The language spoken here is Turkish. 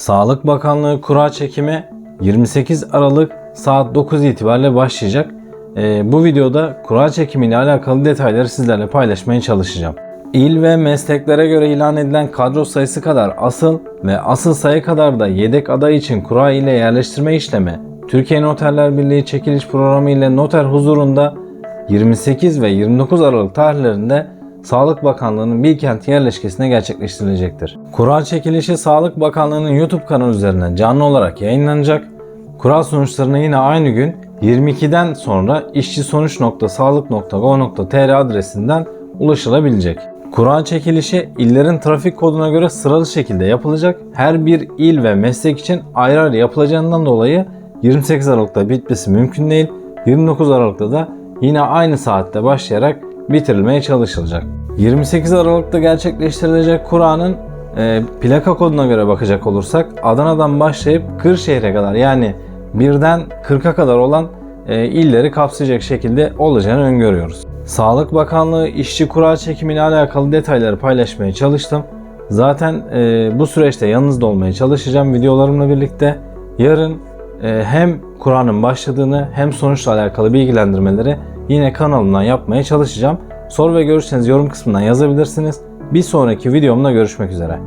Sağlık Bakanlığı kura çekimi 28 Aralık saat 9 itibariyle başlayacak. Ee, bu videoda kura çekimiyle alakalı detayları sizlerle paylaşmaya çalışacağım. İl ve mesleklere göre ilan edilen kadro sayısı kadar asıl ve asıl sayı kadar da yedek aday için kura ile yerleştirme işlemi Türkiye Noterler Birliği çekiliş programı ile noter huzurunda 28 ve 29 Aralık tarihlerinde Sağlık Bakanlığı'nın Bilkent yerleşkesine gerçekleştirilecektir. Kura çekilişi Sağlık Bakanlığı'nın YouTube kanalı üzerinden canlı olarak yayınlanacak. Kura sonuçlarına yine aynı gün 22'den sonra işçisonuç.sağlık.gov.tr adresinden ulaşılabilecek. Kura çekilişi illerin trafik koduna göre sıralı şekilde yapılacak. Her bir il ve meslek için ayrı ayrı yapılacağından dolayı 28 Aralık'ta bitmesi mümkün değil. 29 Aralık'ta da yine aynı saatte başlayarak bitirilmeye çalışılacak. 28 Aralık'ta gerçekleştirilecek Kur'an'ın e, plaka koduna göre bakacak olursak Adana'dan başlayıp Kırşehir'e kadar yani birden 40'a kadar olan e, illeri kapsayacak şekilde olacağını öngörüyoruz. Sağlık Bakanlığı işçi kura çekimiyle alakalı detayları paylaşmaya çalıştım. Zaten e, bu süreçte yanınızda olmaya çalışacağım videolarımla birlikte. Yarın e, hem Kur'an'ın başladığını hem sonuçla alakalı bilgilendirmeleri yine kanalımdan yapmaya çalışacağım. Soru ve görüşlerinizi yorum kısmından yazabilirsiniz. Bir sonraki videomda görüşmek üzere.